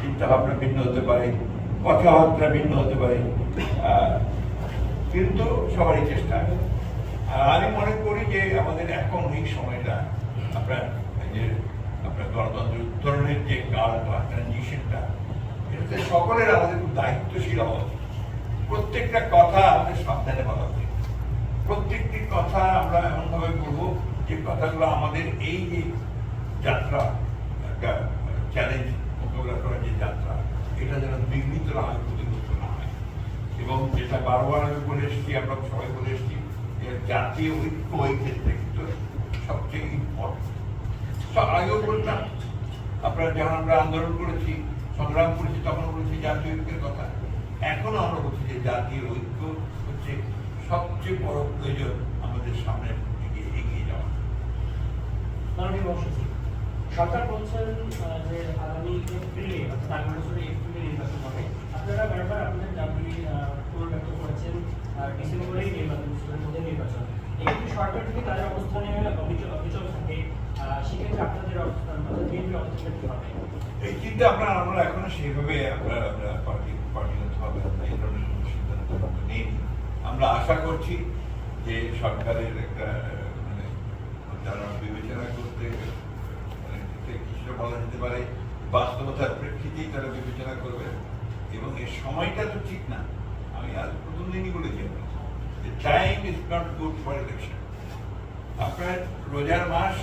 চিন্তা ভাবনা ভিন্ন হতে পারে, কথাবার্তা ভিন্ন হতে পারে কিন্তু সবারই চেষ্টা আর আমি মনে করি যে আমাদের এখন এই সময়টা আপনার যে আপনার গণতন্ত্রের উত্তরণের যে কাল বা ট্রানজিশনটা এটাতে সকলের আমাদের খুব দায়িত্বশীল হওয়া উচিত। প্রত্যেকটা কথা আমাদের সাবধানে বলা উচিত প্রত্যেকটি কথা আমরা এমনভাবে বলব যে কথাগুলো আমাদের এই যে যাত্রা, একটা চ্যালেঞ্জ মোকাবিলা করার যে যাত্রা এটা যেন বিঘ্নিত হয়, ক্ষতিগ্রস্ত না হয়। এবং যেটা বারবার আমি বলে এসেছি, আমরা সবাই বলে এসেছি জাতীয় ঐক্য এই ক্ষেত্রে কিন্তু সবচেয়ে ইম্পর্টেন্ট আগেও বলতাম আপনারা যখন আমরা আন্দোলন করেছি, সংগ্রাম করেছি, তখন বলেছি জাতীয় ঐক্যের কথা। এখনও আমরা বলছি যে জাতীয় ঐক্য হচ্ছে সবচেয়ে বড় প্রয়োজন আমাদের সামনে দিকে এগিয়ে যাওয়া মাননীয় বংশী সরকার বলছেন যে আগামী এপ্রিলে, অর্থাৎ আগামী বছরের এপ্রিলে নির্বাচন হবে। আপনারা বারবার আপনাদের দাবি পুনর্ব্যক্ত করেছেন ডিসেম্বরেই নির্বাচন, ডিসেম্বরের মধ্যে নির্বাচন। এক্ষেত্রে সরকার যদি তাদের অবস্থানে অবিচল থাকে সেক্ষেত্রে আপনাদের অবস্থান, অর্থাৎ বিএনপির অবস্থান কি হবে? এই চিন্তা আপনার, আমরা এখনও সেভাবে আমরা আমরা পার্টি পার্টিগত হবে এই ধরনের কোনো সিদ্ধান্ত নেইনি। আমরা আশা করছি যে সরকারের একটা মানে যারা বিবেচনা করতে কিছুটা বলা যেতে পারে, বাস্তবতার প্রেক্ষিতেই তারা বিবেচনা করবে এবং এর সময়টা তো ঠিক না। আমি আজ প্রথম দিনই বলেছি time is not good for election আপনার রোজার মাস,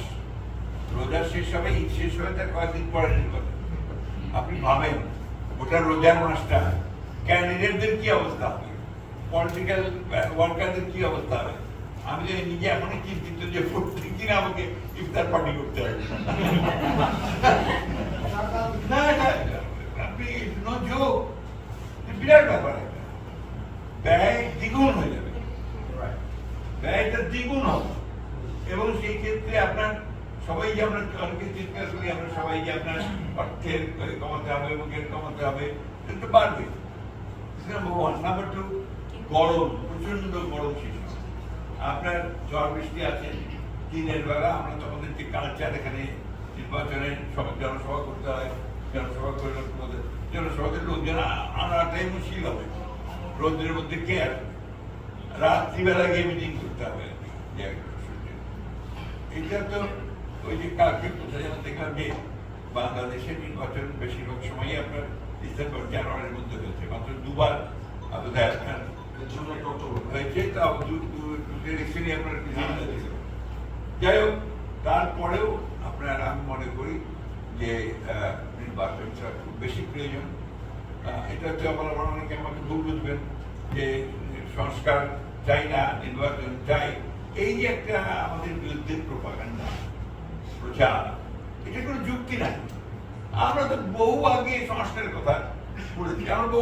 রোজা শেষ হবে, ঈদ শেষ হবে, তার কয়েকদিন পরে নির্বাচন আপনি ভাবেন ওটা রোজার মাসটা ক্যান্ডিডেটদের কি অবস্থা হবে? পলিটিক্যাল ওয়ার্কারদের কি অবস্থা হবে? আমি নিজে এখনই চিন্তিত যে প্রত্যেক দিন আমাকে ইফতার পার্টি করতে হবে। আপনি বিরাট ব্যাপার একটা। ব্যয় দ্বিগুণ হয়ে যাবে। ব্যয়টা দ্বিগুণ হবে। এবং সেই ক্ষেত্রে আপনার সবাই যে আমরা অনেকে চিৎকার করি, আমরা সবাই যে আপনার অর্থের কমাতে হবে, মুখের কমাতে হবে কিন্তু বাড়বে। নাম্বার ওয়ান নাম্বার টু গরম প্রচণ্ড গরম আপনার ঝড় বৃষ্টি আছে, দিনের বেলা আমরা তখন যে কালচার এখানে নির্বাচনে সব- জনসভা করতে হয়, জনসভা করে লোকদের জনসভাতে লোকজন আনাটাই মুশকিল হবে। রোদের মধ্যে কে আসবে? রাত্রিবেলা গিয়ে মিটিং করতে হবে এটা তো ওই যে কালকে কোথায় যেন দেখলাম যে বাংলাদেশের নির্বাচন বেশিরভাগ সময়ই আপনার ডিসেম্বর, জানুয়ারির মধ্যে হয়েছে। মাত্র দুবার আপনার আপনার যাই হোক তারপরেও আপনার আমি মনে করি যে আহ, নির্বাচনটা খুব বেশি প্রয়োজন। এটা হচ্ছে আমার আমার অনেকে আমাকে ভুল বুঝবেন যে সংস্কার চাই না নির্বাচন চাই। এই যে একটা আমাদের বিরুদ্ধে প্রপাগান্ডা প্রচার এটা কোনো যুক্তি নাই। আমরা তো বহু আগে সংস্কারের কথা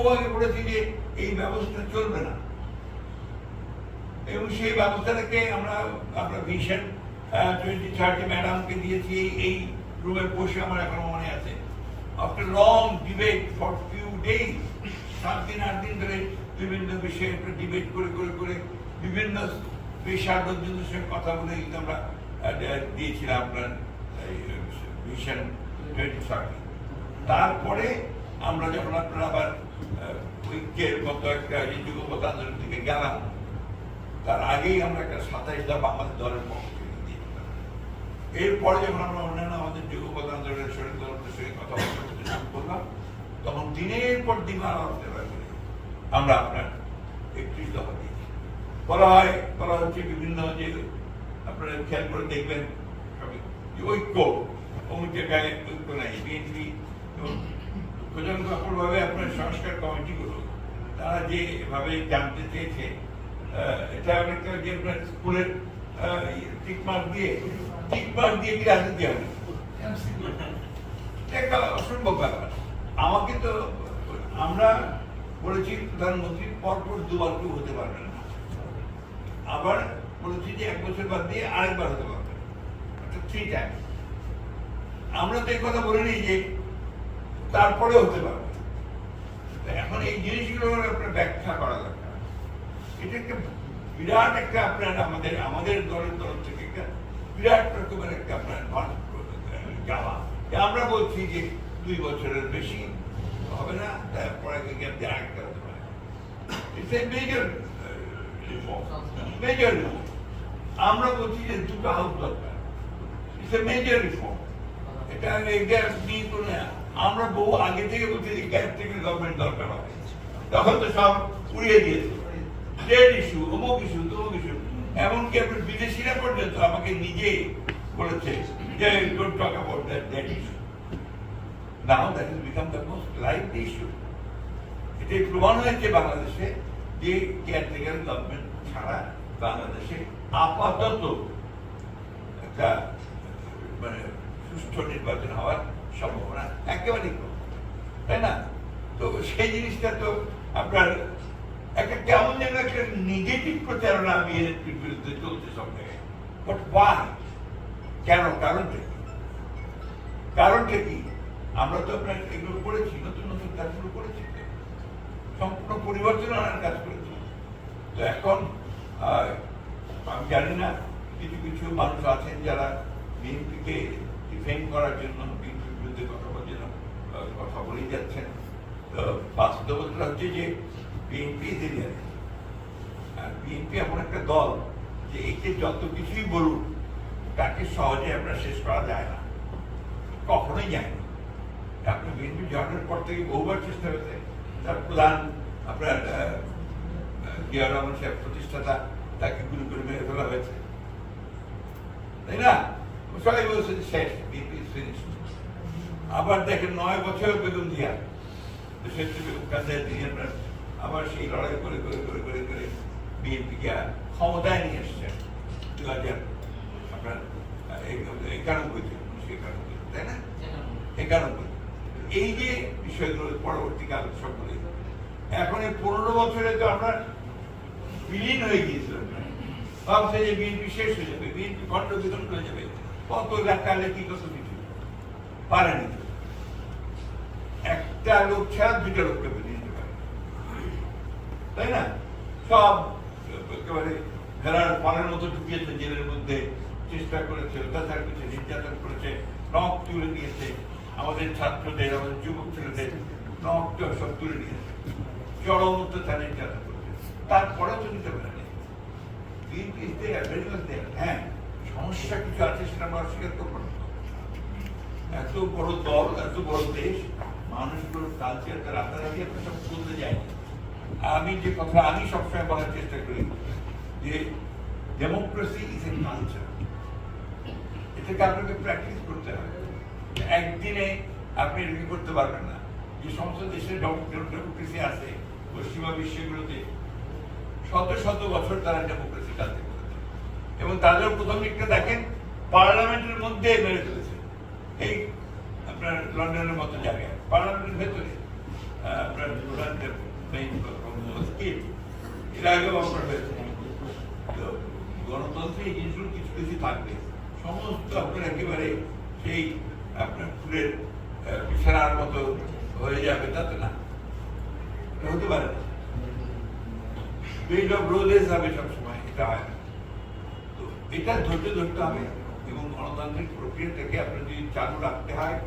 আগে যে এই ব্যবস্থা চলবে না। এবং সেই ব্যবস্থাটাকে আমরা আমরা ভিশন টোয়েন্টি থার্টি ম্যাডামকে দিয়েছি, এই- রুমে বসে আমার এখনও মনে আছে। After long debate for few days সাত দিন, আট দিন ধরে বিভিন্ন বিষয়ে ডিবেট করে করে করে বিভিন্ন পেশারদের সঙ্গে কথা বলে কিন্তু আমরা দিয়েছিলাম আপনার ভিশন টোয়েন্টি থার্টি তারপরে আমরা যখন আপনার আবার ঐক্যের মতো একটা এই যুগপথ দিকে গেলাম, তার আগেই আমরা একটা সাতাইশ দফা আমাদের দলের পক্ষ এরপরে যখন আমরা অন্যান্য আমাদের যুগপথ আন্দোলনের শরীর দলের সঙ্গে বলতে করলাম, তখন দিনের পর দিন আমরা আপনার একত্রিশ দফা দিয়েছি বলা হয়, বলা হচ্ছে বিভিন্ন যে আপনারা খেয়াল করে দেখবেন ঐক্য অমুক জায়গায় ঐক্য নাই, বিএনপি ভাবে আপনার সংস্কার কমিটিগুলো, তারা যেভাবে জানতে চেয়েছে এটা অনেকটা যে আপনার স্কুলের টিক মার্ক দিয়ে টিক মার্ক দিয়ে কি রাজনীতি হবে? একটা অসম্ভব ব্যাপার। আমাকে তো, আমরা বলেছি প্রধানমন্ত্রী পরপর দুবার কেউ হতে পারবে না। আবার বলেছি যে এক বছর বাদ দিয়ে আরেকবার হতে পারবে থ্রি টাইম আমরা তো এই কথা বলিনি যে তারপরে হতে পারবে। এখন এই জিনিসগুলো আপনার ব্যাখ্যা করা দরকার। এটা একটা বিরাট একটা আপনার আমাদের আমাদের দলের তরফ থেকে একটা বিরাট রকমের একটা আপনার যাওয়া। আমরা বলছি যে দুই বছরের বেশি হবে না, তারপরে আরেকটা হতে পারে। মেজর মেজর আমরা বলছি যে দুটো হাউস দরকার। এ মেজর রিফর্ম কোনো আমরা বহু আগে থেকে বলছি যে গ্যাপ গভর্নমেন্ট দরকার হবে। তখন তো সব উড়িয়ে দিয়েছে। ট্রেড ইস্যু অমুক ইস্যু তমুক ইস্যু এমনকি আপনার বিদেশিরা পর্যন্ত আমাকে নিজে বলেছে যে don't talk about issue now that is become the most live issue এটাই প্রমাণ হয়েছে বাংলাদেশে যে কেয়ারটেকার গভর্নমেন্ট ছাড়া বাংলাদেশে আপাতত একটা মানে সুষ্ঠু নির্বাচন হওয়ার সম্ভাবনা একেবারেই কম। তাই না? তো সেই জিনিসটা তো আপনার একটা কেমন যেন একটা নেগেটিভ প্রচারণা বিরুদ্ধে চলছে সব বাট ওয়াই কেন? কারণটা কি? কারণটা কি? আমরা তো আপনার এগুলো করেছি, নতুন নতুন কাজগুলো করেছি। সম্পূর্ণ পরিবর্তন আনার কাজ করেছি। তো এখন আমি জানি না, কিছু কিছু মানুষ আছেন যারা বিএনপিকে ডিফেন্ড করার জন্য বিএনপির বিরুদ্ধে কথা আহ, কথা বলেই যাচ্ছেন। বাস্তবতা হচ্ছে যে বিএনপি দেরিয়া আর বিএনপি এমন একটা দল যে একে যত কিছুই বলুন তাকে সহজে আমরা শেষ করা যায় না। কখনোই যায় না। আপনি বিএনপি জয়েনের পর থেকে বহুবার চেষ্টা হয়েছে তার প্রধান আপনার জিয়া রহমান সাহেব প্রতিষ্ঠাতা তাকে গুলি করে মেরে ফেলা হয়েছে। তাই না? যে শেষ ফিনিশ আবার দেখেন নয় বছর বেগুন দিয়া। দেশের আবার সেই লড়াই করে করে করে করে করে বিএনপিকে ক্ষমতায় নিয়ে এসছে দু হাজার আপনার একানব্বইতে একানব্বই তাই না? একানব্বই এই যে বিষয়গুলো পরবর্তীকাল সকলে, এখন এই পনেরো বছরে তো আমরা বিলীন হয়ে গিয়েছিলাম ভাবছে যে বিএনপি শেষ হয়ে যাবে, বিএনপি খণ্ড বিখণ্ড হয়ে যাবে। কত লেখালে কি কত কিছু পারেনি। একটা লোক ছাড়া দুইটা লোককে বেরিয়ে দিতে পারে। তাই না? সব একেবারে ফেরার পানের মতো ঢুকিয়েছে জেলের মধ্যে, চেষ্টা করেছে, অত্যাচার করেছে, নির্যাতন করেছে, নখ তুলে নিয়েছে। আমাদের ছাত্রদের, আমাদের যুবক ছেলেদের নখ সব তুলে নিয়েছে। চরম অত্যাচার, নির্যাতন করেছে। তারপরেও তো নিতে পারেনি. হ্যাঁ। সমস্যা কিছু আছে সেটা আমরা অস্বীকার করব না। এত বড় দল, এত বড় দেশ, মানুষগুলোর কালচার তার রাতারাতি একটা সব বলতে যায়নি আমি যে কথা আমি সবসময় বলার চেষ্টা করি যে ডেমোক্রেসি ইজ এ কালচার এটাকে আপনাকে প্র্যাকটিস করতে হবে। একদিনে আপনি এটাকে করতে পারবেন না। যে সমস্ত দেশের ডেমোক্রেসি আছে, পশ্চিমা বিশ্বগুলোতে শত শত বছর তারা ডেমোক্রেসি করেছে এবং তাদের প্রথম দিকটা দেখেন, পার্লামেন্টের মধ্যে মেরে ফেলেছে। এই আপনার লন্ডনের মতো জায়গায়, পার্লামেন্টের ভেতরে। আপনার এই কিছু থাকবে। সমস্ত আপনার সেই আপনার মতো হয়ে যাবে তাতে না। হতে পারে সবসময়, এটা হয় এটা ধৈর্য ধরতে হবে এবং গণতান্ত্রিক প্রক্রিয়াটাকে আপনার যদি চালু রাখতে হয়,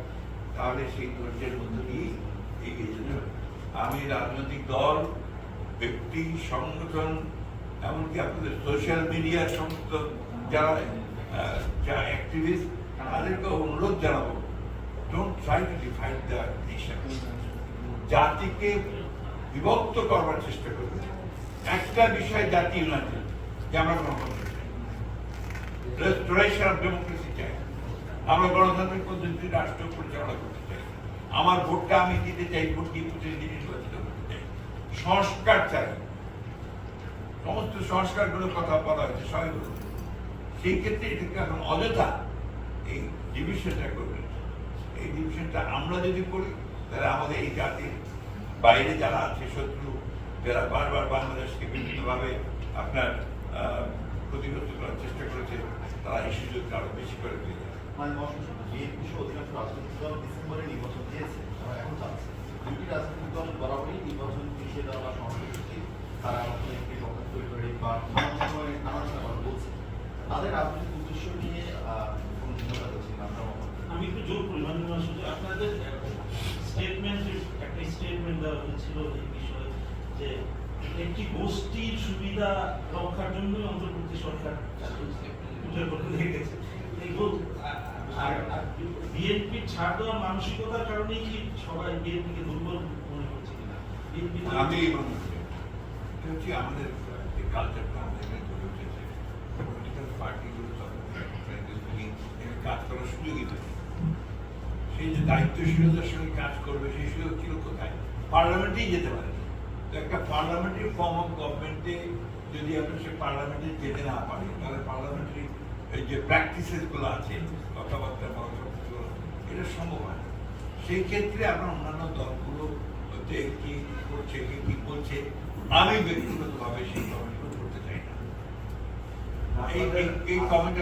তাহলে সেই ধৈর্যের মধ্য দিয়েই এগিয়ে যেতে হবে। আমি রাজনৈতিক দল, ব্যক্তি, সংগঠন, এমনকি আপনাদের সোশ্যাল মিডিয়ার সমস্ত যারা যারা অ্যাক্টিভিস্ট তাদেরকে অনুরোধ জানাব don't try to define the nation জাতিকে বিভক্ত করবার চেষ্টা করবে একটা বিষয় জাতি ইউনাইটেড যে আমরা রেস্টোরেশন অফ ডেমোক্রেসি চাই। আমরা গণতান্ত্রিক পদ্ধতি রাষ্ট্র পরিচালনা করতে চাই। আমার ভোটটা আমি দিতে চাই, ভোট দিয়ে প্রতিনিধি নির্বাচিত করতে চাই। সংস্কার চাই। সমস্ত সংস্কারগুলোর কথা বলা হয়েছে বলুন। সেই ক্ষেত্রে এটাকে এখন অযথা? এই ডিভিশনটা করবেন। এই ডিভিশনটা আমরা যদি করি, তাহলে আমাদের এই জাতির বাইরে যারা আছে, শত্রু, যারা বারবার বাংলাদেশকে বিভিন্নভাবে আপনার ক্ষতিগ্রস্ত করার চেষ্টা করেছে তারা এই সুযোগটা আরও বেশি করে পেয়ে যাবে মানে বিএনপি অধিকাংশ রাজনৈতিক দল ডিসেম্বরে নির্বাচন দিয়েছে তারা এখন চাচ্ছে। দুটি রাজনৈতিক দল বরাবরই নির্বাচন পিছিয়ে দেওয়া বা সংস্কৃতি তারা একটি পক্ষ তৈরি করে বা সময় কথা বলছে। তাদের রাজনৈতিক উদ্দেশ্য নিয়ে কোনো ভিন্নতা হচ্ছে না? আমি একটু জোর করি মাননীয় মহাশয়, আপনাদের স্টেটমেন্টের একটা স্টেটমেন্ট দেওয়া হয়েছিল এই বিষয়ে যে একটি গোষ্ঠীর সুবিধা রক্ষার জন্য অন্তর্বর্তী সরকার উঠে মনে সেই যে দায়িত্বশীলতার সঙ্গে কাজ করবে, সেই সুযোগ ছিল কোথায় পার্লামেন্টেই যেতে পারে তো একটা পার্লামেন্টারি ফর্ম অফ গভর্নমেন্টে যদি আপনি সে পার্লামেন্টে যেতে না পারেন তাহলে পার্লামেন্টারি এই যে প্র্যাকটিসেসগুলো আছে কথাবার্তা বলা এটা সম্ভব হয় না। সেই ক্ষেত্রে আপনার অন্যান্য দলগুলো হচ্ছে কি করছে কি কি বলছে আমি ব্যক্তিগতভাবে সেই কমেন্টগুলো করতে চাই না। এই কমেন্ট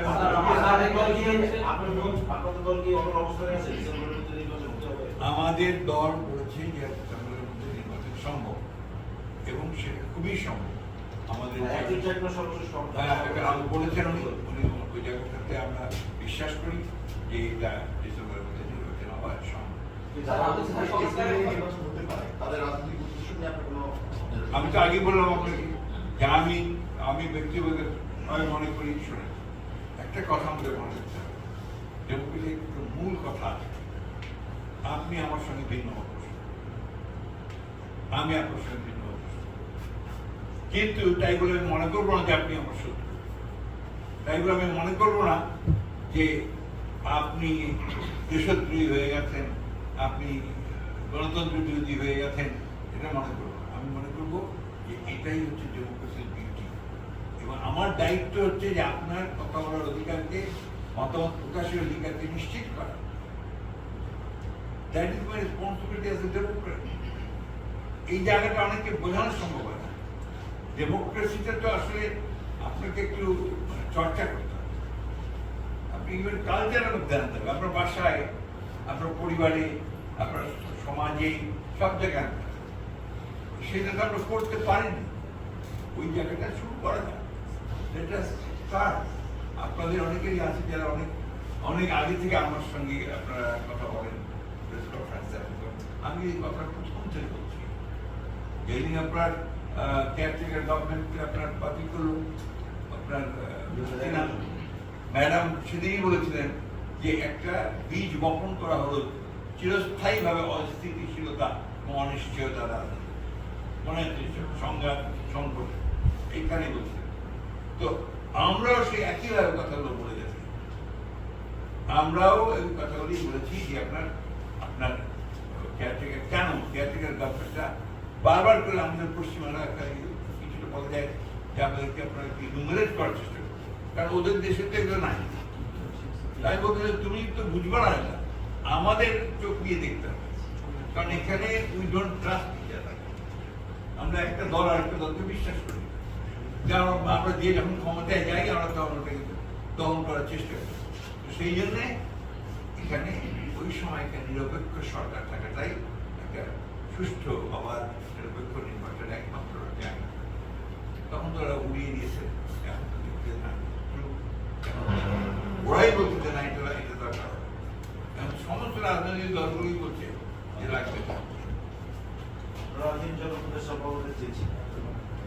আমাদের দল বলেছে যে সেপ্টেম্বরের মধ্যে নির্বাচন সম্ভব এবং সেটা খুবই সম্ভব। আমাদের বলেছেন উনি ওই জায়গাটাতে আমরা বিশ্বাস করি যে এটা ডিসেম্বরের মধ্যে নির্বাচন সম্ভব আমি তো আগে বললাম আপনাকে যে আমি আমি ব্যক্তিগত আমি মনে করি শুনে একটা কথা আমাদের মনে রাখতে হবে। ডেমোক্রেসি একটু মূল কথা আপনি আমার সঙ্গে ভিন্ন আমি আপনার সঙ্গে ভিন্ন। কিন্তু তাই বলে আমি মনে করব না যে আপনি আমার শত্রু। তাই বলে আমি মনে করব না যে আপনি দেশদ্রোহী হয়ে গেছেন, আপনি গণতন্ত্র বিরোধী হয়ে গেছেন, এটা মনে করব। আমি মনে করব যে এটাই হচ্ছে ডেমোক্রেসির বিউটি এবং আমার দায়িত্ব হচ্ছে যে আপনার কথা বলার অধিকারকে, মতামত প্রকাশের অধিকারকে নিশ্চিত করা। That is my responsibility as a democrat এই জায়গাটা অনেককে বোঝানো সম্ভব হয় ডেমোক্রেসিটা তো আসলে আপনাকে একটু চর্চা করতে হবে। আপনি ইভেন কালচারের মধ্যে আনতে হবে। আপনার বাসায়, আপনার পরিবারে, আপনার সমাজে, সব জায়গায় সেটা তো আমরা করতে পারিনি। ওই জায়গাটা শুরু করা যায় আপনাদের অনেকেরই আছে যারা অনেক অনেক আগে থেকে আমার সঙ্গে আপনারা কথা বলেন। Press conference আমি কথা প্রথম থেকে বলছি। যেদিন আপনার কেয়ারটেকার গভর্নমেন্ট আপনার বাতিল করল। আপনার ম্যাডাম। সেদিনই বলেছিলেন যে একটা বীজ বপন করা হলো চিরস্থায়ীভাবে অস্থিতিশীলতা এবং অনিশ্চয়তা দ্বারা। মনে হচ্ছে সংঘাত সংকট। এইখানে বলছে। তো আমরাও সেই একইভাবে কথাগুলো বলে যাচ্ছি। আমরাও এই কথাগুলি বলেছি যে আপনার কেয়ারটেকার কেন কেয়ারটেকার গভর্নমেন্টটা বারবার করে আমাদের পশ্চিমবাংলা একটা কিছুটা বলা যায় যে আপনাদেরকে আপনার কি নুমেরেট করার চেষ্টা কারণ ওদের দেশে তো এগুলো নাই। তাই বলতে তুমি তো বুঝবে না এটা আমাদের চোখ দিয়ে দেখতে হবে। কারণ এখানে উই ডোন্ট ট্রাস্ট আমরা একটা দল আর একটা দলকে বিশ্বাস করি। কারণ আমরা যে যখন ক্ষমতায় যাই, আমরা তখন ওটাকে দমন করার চেষ্টা করি। তো সেই জন্যে এখানে ওই সময় একটা নিরপেক্ষ সরকার থাকাটাই একটা সুষ্ঠু আবার নিরপেক্ষ নির্বাচন একমাত্র তখন তো ওরা উড়িয়ে দিয়েছে। এখন তো দেখতে না। ওরাই বলছে যে না এটা এটা দরকার। এখন সমস্ত রাজনৈতিক দলগুলি বলছে যে লাগবে না। সভাপতি চেয়েছি।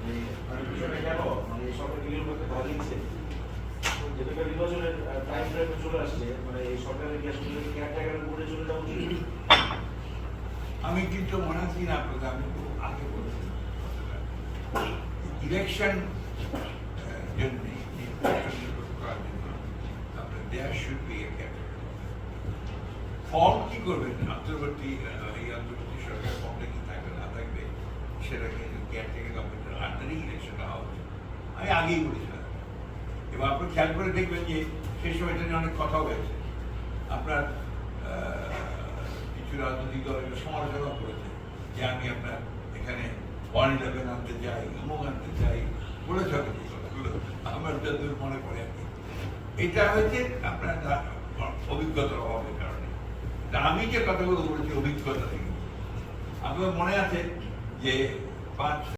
মানে মানে বিষয়টা কেন? এই সরকার ক্লিয়ার করতে পারিয়েছে যেটা নির্বাচনের টাইম চলে আসছে মানে এই সরকারের উপরে চলে যাওয়া উচিত? আমি কিন্তু মনে করি না আপনাকে আমি আগে বলেছি ইলেকশন ফর্ম কি করবেন অন্তর্বর্তী এই অন্তর্বর্তী সরকার ফর্মটা কি থাকবে, না থাকবে সেটাকে গভর্নমেন্টের আন্ডারেই ইলেকশনটা হওয়া উচিত আমি আগেই বলেছিলাম। এবার আপনি খেয়াল করে দেখবেন যে সেই সময় এটা নিয়ে অনেক কথা হয়েছে। আপনার কিছু রাজনৈতিক দলের সমালোচনা করেছে যে আমি আপনার এখানে ওয়ান ইলেভেন আনতে চাই অমুক আনতে চাই, বলেছে হয়তো আমার যতদূর মনে পড়ে আর এটা হয়েছে আপনার অভিজ্ঞতার অভাবের কারণে। আমি যে কথাগুলো বলেছি অভিজ্ঞতা থেকে আমার মনে আছে যে পাঁচ